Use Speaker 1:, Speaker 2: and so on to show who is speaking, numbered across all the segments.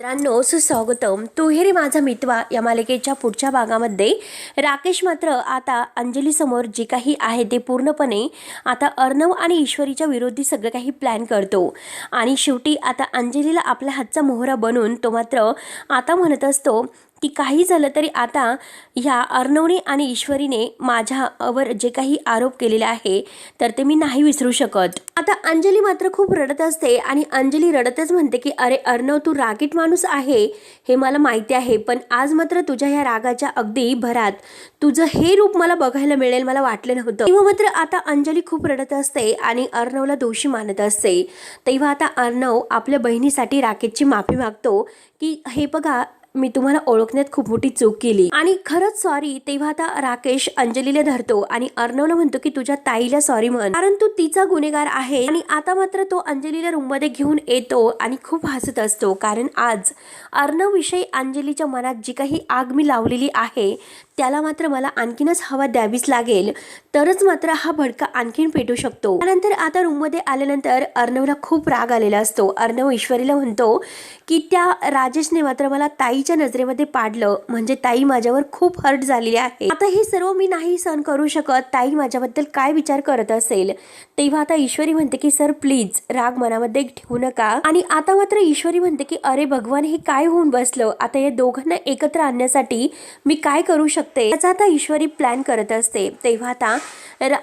Speaker 1: मित्रांनो सुस्वागतम. तुहेरी माझा मितवा या मालिकेच्या पुढच्या भागामध्ये. राकेश मात्र आता अंजलीसमोर जे काही आहे ते पूर्णपणे आता अर्णव आणि ईश्वरीच्या विरोधी सगळं काही प्लॅन करतो. आणि शेवटी आता अंजलीला आपल्या हातचा मोहरा बनून तो मात्र आता म्हणत असतो की काही झालं तरी आता ह्या अर्णवने आणि ईश्वरीने माझ्यावर जे काही आरोप केलेले आहे तर ते मी नाही विसरू शकत. आता अंजली मात्र खूप रडत असते आणि अंजली रडतच म्हणते की अरे अर्णव तू रागीट माणूस आहे हे मला माहिती आहे पण आज मात्र तुझ्या ह्या रागाच्या अगदी भरात. तुझं हे रूप मला बघायला मिळेल मला वाटलं नव्हतं. तेव्हा मात्र आता अंजली खूप रडत असते आणि अर्णवला दोषी मानत असते. तेव्हा आता अर्णव आपल्या बहिणीसाठी राकेशची माफी मागतो की हे बघा मी तुम्हाला ओळखण्यात खूप मोठी चूक केली. आणि खरंच सॉरी तेव्हा आता राकेश अंजलीला धरतो आणि अर्णवला म्हणतो की तुझ्या ताईला सॉरी म्हण. कारण तू तिचा गुन्हेगार आहे आणि आता मात्र तो अंजलीला रूममध्ये घेऊन येतो आणि खूप हसत असतो. कारण आज अर्णव विषयी अंजलीच्या मनात जी काही आग मी लावलेली आहे त्याला मात्र मला आणखीनच हवा द्यावीच लागेल. तरच मात्र हा भडका आणखीन पेटू शकतो. त्यानंतर आता रूममध्ये आल्यानंतर अर्णवला खूप राग आलेला असतो. अर्णव ईश्वरीला म्हणतो की त्या राजेशने मात्र मला ताई ताईच्या नजरेमध्ये पाडलं म्हणजे ताई माझ्यावर खूप हर्ट झालेली आहे. आता हे सर्व मी नाही सहन करू शकत. ताई माझ्याबद्दल काय विचार करत असेल? तेव्हा आता ईश्वरी म्हणते की सर प्लीज राग मनामध्ये ठेवू नका. आणि आता मात्र ईश्वरी म्हणते की अरे भगवान हे काय होऊन बसलं? आता या दोघांना एकत्र आणण्यासाठी मी काय करू शकते? याचा आता ईश्वरी प्लॅन करत असते. तेव्हा आता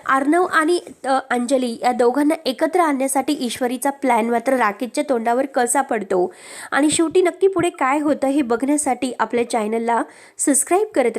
Speaker 1: अर्णव आणि अंजली या दोघांना एकत्र आणण्यासाठी ईश्वरीचा प्लॅन मात्र राकेशच्या तोंडावर कसा पडतो? आणि शेवटी नक्की पुढे काय होतं हे बघ बघण्यासाठी आपल्या चॅनलला सबस्क्राईब करत